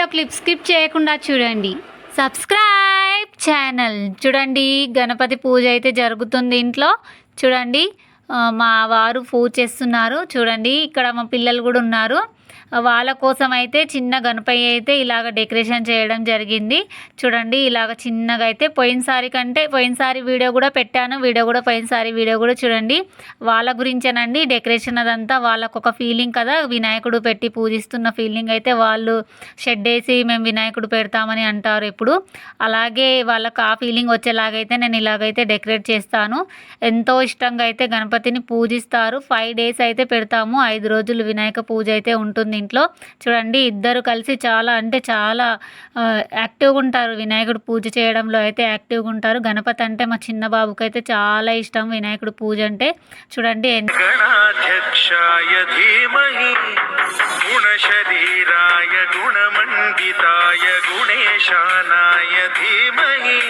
Video clip skip చేయకుండా చూడండి. Subscribe channel చూడండి గణపతి పూజ అయితే జరుగుతుంది ఇంట్లో. చూడండి. మా వారు పూజ చేస్తున్నారు. చూడండి ఇక్కడ మా పిల్లలు కూడా ఉన్నారు. వాళ్ళ కోసం అయితే చిన్న గణపయ్య అయితే ఇలాగ డెకరేషన్ చేయడం జరిగింది. చూడండి ఇలాగ చిన్నగా అయితే పోయినసారి కంటే పోయినసారి వీడియో కూడా పెట్టాను. వీడియో కూడా పోయినసారి వీడియో కూడా చూడండి. వాళ్ళ గురించేనండి డెకరేషన్ అదంతా వాళ్ళకు ఒక ఫీలింగ్ కదా. వినాయకుడు పెట్టి పూజిస్తున్న ఫీలింగ్ అయితే వాళ్ళు షెడ్ వేసి మేము వినాయకుడు పెడతామని అంటారు ఇప్పుడు. అలాగే వాళ్ళకు ఆ ఫీలింగ్ వచ్చేలాగైతే నేను ఇలాగైతే డెకరేట్ చేస్తాను. ఎంతో ఇష్టంగా అయితే గణపతి గణపతిని పూజిస్తారు. ఫైవ్ డేస్ అయితే పెడతాము. ఐదు రోజులు వినాయక పూజ అయితే ఉంటుంది ఇంట్లో. చూడండి ఇద్దరు కలిసి చాలా అంటే చాలా యాక్టివ్గా ఉంటారు. వినాయకుడు పూజ చేయడంలో అయితే యాక్టివ్గా ఉంటారు. గణపతి అంటే మా చిన్న బాబుకి అయితే చాలా ఇష్టం వినాయకుడు పూజ అంటే. చూడండి గుణమండితాయ గుణేశానాయ ధీమహి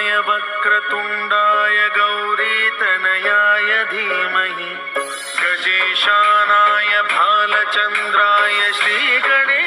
एकदन्ताय वक्रतुण्डाय गौरीतनयाय धीमहि। गजेशानाय भालचन्द्राय श्रीगणे